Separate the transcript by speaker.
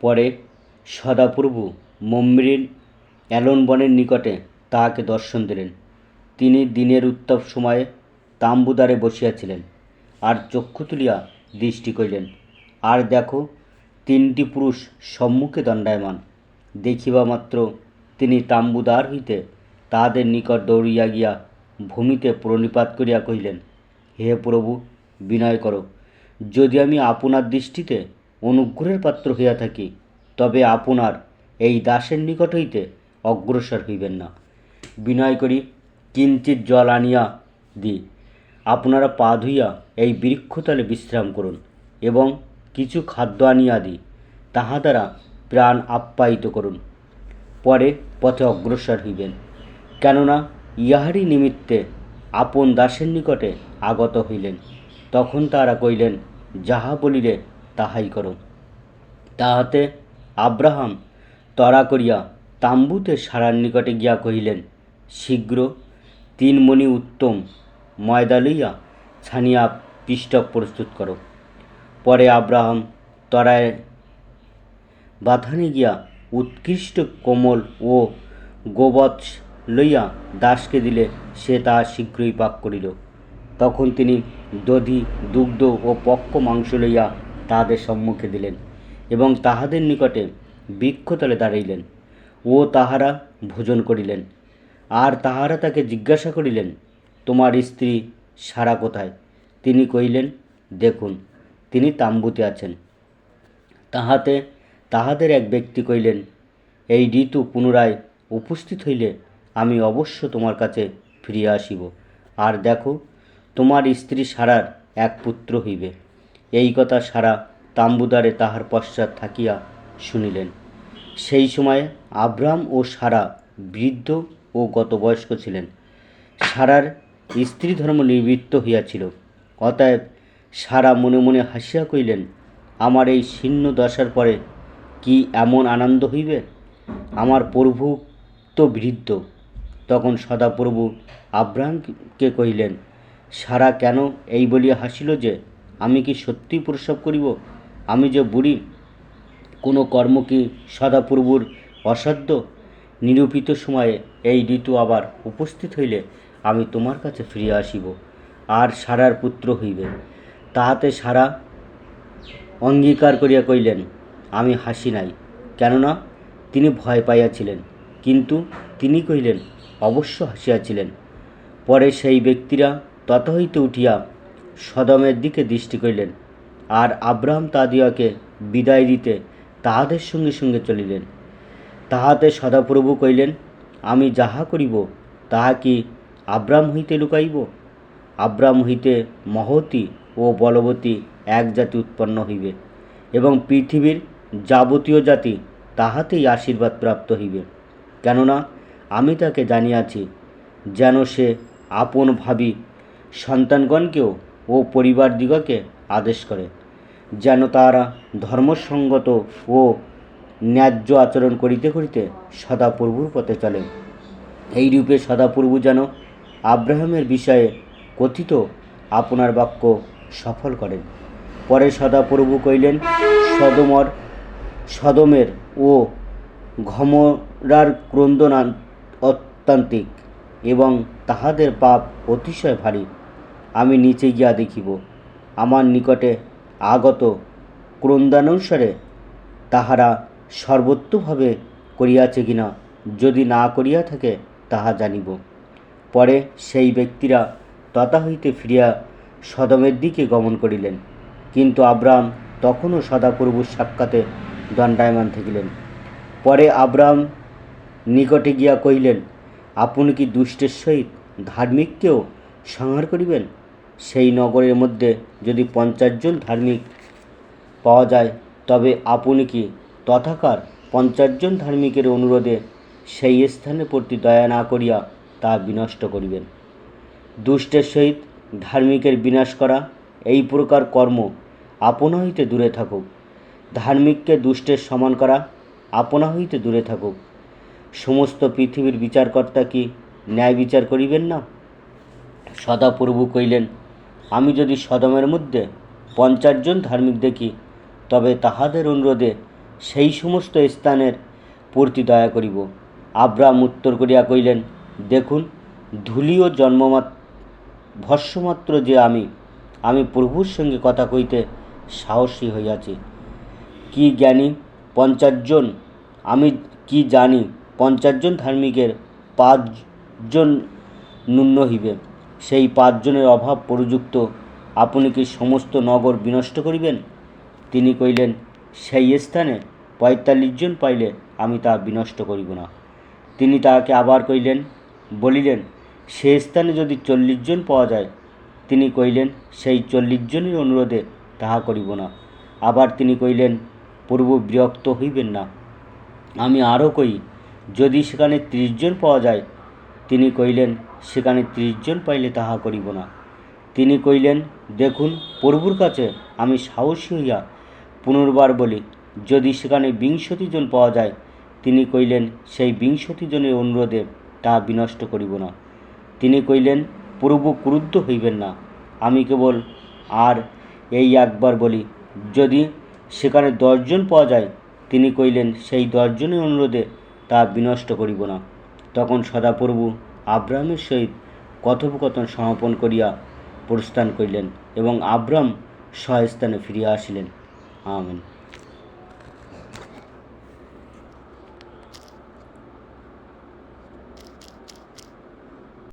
Speaker 1: পরে সদাপ্রভু মম্রির অ্যালন বনের নিকটে তাহাকে দর্শন দিলেন। তিনি দিনের উত্তাপ সময়ে তাম্বুদারে বসিয়াছিলেন আর চক্ষু তুলিয়া দৃষ্টি করিলেন। আর দেখো, তিনটি পুরুষ সম্মুখে দণ্ডায়মান। দেখিবা মাত্র তিনি তাম্বুদার হইতে তাহাদের নিকট দৌড়িয়া গিয়া ভূমিতে প্রণিপাত করিয়া কহিলেন, হে প্রভু, বিনয় করো। যদি আমি আপনার দৃষ্টিতে অনুগ্রহের পাত্র হইয়া থাকি, তবে আপনার এই দাসের নিকট হইতে অগ্রসর হইবেন না। বিনয় করি কিঞ্চিত জল আনিয়া দি, আপনারা পা ধুইয়া এই বৃক্ষতলে বিশ্রাম করুন এবং কিছু খাদ্য আনিয়া দিই তাহা দ্বারা প্রাণ আপ্যায়িত করুন, পরে পথে অগ্রসর হইবেন। কেননা ইহারই নিমিত্তে আপন দাসের নিকটে আগত হইলেন, তখন তারা কইলেন যাহা বলিলে তাহাই করো। তাহাতে আব্রাহাম তরা করিয়া তাম্বুতে সারার নিকটে গিয়া কহিলেন, শীঘ্র তিন মণি উত্তম ময়দা লইয়া ছানিয়া পিষ্টক প্রস্তুত করো। পরে আব্রাহাম তরায় বাথানে গিয়া উৎকৃষ্ট কোমল ও গোবৎস লইয়া দাসকে দিলে সে তাহা শীঘ্রই পাক করিল। তখন তিনি দধি, দুগ্ধ ও পক্ক মাংস লইয়া তাহাদের সম্মুখে দিলেন এবং তাহাদের নিকটে বৃক্ষতলে দাঁড়াইলেন। ও তাহারা ভোজন করিলেন। আর তাহারা তাকে জিজ্ঞাসা করিলেন, তোমার স্ত্রী সারা কোথায়? তিনি কহিলেন, দেখুন, তিনি তাম্বুতে আছেন। তাহাতে তাহাদের এক ব্যক্তি কহিলেন, এই ঋতু পুনরায় উপস্থিত হইলে আমি অবশ্য তোমার কাছে ফিরিয়া আসিব। আর দেখো, তোমার স্ত্রী সারার এক পুত্র হইবে। এই কথা সারা তাম্বুদারে তাহার পশ্চাৎ থাকিয়া শুনিলেন। সেই সময়ে আব্রাম ও সারা বৃদ্ধ ও গতবয়স্ক ছিলেন। সারার স্ত্রী ধর্ম নিবৃত্ত হইয়াছিল। অতএব সারা মনে মনে হাসিয়া কইলেন আমার এই শীর্ণ দশার পরে কি এমন আনন্দ হইবে? আমার প্রভু তো বৃদ্ধ তখন সদাপ্রভু আব্রাহামকে কহিলেন, সারা কেন এই বলিয়া হাসিল যে? আমি কি সত্যি প্রসব করিব? আমি যে বুড়ি, কোনো কর্ম কি সদাপ্রভুর অসাধ্য? নিরূপিত সময়ে এই ঋতু আবার উপস্থিত হইলে আমি তোমার কাছে ফিরিয়া আসিব, আর সারার পুত্র হইবে। তাহাতে সারা অঙ্গীকার করিয়া কইলেন আমি হাসি নাই। কেননা তিনি ভয় পাইয়াছিলেন, কিন্তু তিনি কহিলেন, অবশ্য হাসিয়াছিলেন। পরে সেই ব্যক্তিরা তত হইতে উঠিয়া সদমের দিকে দৃষ্টি করিলেন, আর আব্রাহাম তাদিয়াকে বিদায় দিতে তাহাদের সঙ্গে সঙ্গে চলিলেন। তাহাতে সদাপ্রভু কইলেন আমি যাহা করিব, তাহা কি আব্রাম হইতে লুকাইব? আব্রাম হইতে মহতি ও বলবতী এক জাতি উৎপন্ন হইবে এবং পৃথিবীর যাবতীয় জাতি তাহাতেই আশীর্বাদ প্রাপ্ত হইবে। কেননা আমি তাকে জানিয়াছি, যেন সে আপন ভাবি সন্তানগণকেও ও পরিবারদিগকে আদেশ করে, যেন তারা ধর্মসঙ্গত ও ন্যায্য আচরণ করিতে করিতে সদাপ্রভুর পথে চলে। এইরূপে সদাপ্রভু যেন আব্রাহামের বিষয়ে কথিত আপনার বাক্য সফল করেন। পরে সদাপ্রভু কইলেন সদমর, সদমের ও ঘমরার ক্রন্দন অত্যান্তিক এবং তাহাদের পাপ অতিশয় ভারী। আমি নিচে গিয়া দেখিব। আমার নিকটে আগত ক্রন্দানুসারে তাহারা সর্বোত্তভাবে করিয়াছে কিনা যদি না করিয়া থাকে, তাহা জানিব। পরে সেই ব্যক্তিরা তথা হইতে ফিরিয়া সদমের দিকে গমন করিলেন। কিন্তু আব্রাহাম তখনও সদাপ্রভুর সাক্ষাতে দণ্ডায়মান থাকিলেন। পরে আব্রাহাম নিকটে গিয়া কহিলেন, আপনি কি দুষ্টের সহিত ধার্মিককেও সংহার করিবেন? সেই নগরের মধ্যে যদি পঞ্চাশ জন ধার্মিক পাওয়া যায়, তবে আপনি কি তথাকার পঞ্চাশ জন ধার্মিকের অনুরোধে সেই স্থানের প্রতি দয়া না করিয়া তা বিনষ্ট করিবেন? দুষ্টের সহিত ধার্মিকের বিনাশ করা এই প্রকার কর্ম আপনা হইতে দূরে থাকুক। ধার্মিককে দুষ্টের সমান করা আপনা হইতে দূরে থাকুক। সমস্ত পৃথিবীর বিচারকর্তা কি ন্যায় বিচার করিবেন না? সদাপ্রভু কইলেন আমি যদি সদমের মধ্যে পঞ্চাশ জন ধার্মিক দেখি, তবে তাহাদের অনুরোধে সেই সমস্ত স্থানের প্রতি দয়া করিব। আব্রাম উত্তর করিয়া কইলেন দেখুন, ধুলিও জন্মমাত ভস্যমাত্র যে আমি আমি প্রভুর সঙ্গে কথা কইতে সাহসী হইয়াছি। কি জ্ঞানী পঞ্চাশজন আমি কি জানি পঞ্চাশজন ধার্মিকের পাঁচজন ন্যূন্য হইবে? সেই পাঁচজনের অভাব প্রযুক্ত, আপনি কি সমস্ত নগর বিনষ্ট করিবেন? তিনি কইলেন সেই স্থানে পঁয়তাল্লিশ জন পাইলে আমি তা বিনষ্ট করিব না। তিনি তাহাকে আবার কইলেন বলিলেন, সে স্থানে যদি চল্লিশ জন পাওয়া যায়? তিনি কইলেন সেই চল্লিশ জনের অনুরোধে তাহা করিব না। আবার তিনি কইলেন পূর্ব বিরক্ত হইবেন না। আমি আরও কই, যদি সেখানে ত্রিশ জন পাওয়া যায়? তিনি কইলেন সেখানে ত্রিশ জন পাইলে তাহা করিব না। তিনি কইলেন দেখুন, প্রভুর কাছে আমি সাহসী হইয়া পুনর্বার বলি, যদি সেখানে বিংশতি জন পাওয়া যায়, তিনি কইলেন সেই বিংশতি জনের অনুরোধে তা বিনষ্ট করিব না। তিনি কইলেন প্রভু ক্রুদ্ধ হইবেন না, আমি কেবল আর এই একবার বলি, যদি সেখানে দশজন পাওয়া যায়, তিনি কইলেন সেই দশজনের অনুরোধে তা বিনষ্ট করিব না। তখন সদাপ্রভু আব্রাহামের সহিত কথোপকথন সমাপন করিয়া প্রস্থান করিলেন এবং আব্রাম স্বস্থানে ফিরিয়া আসিলেন। আমেন।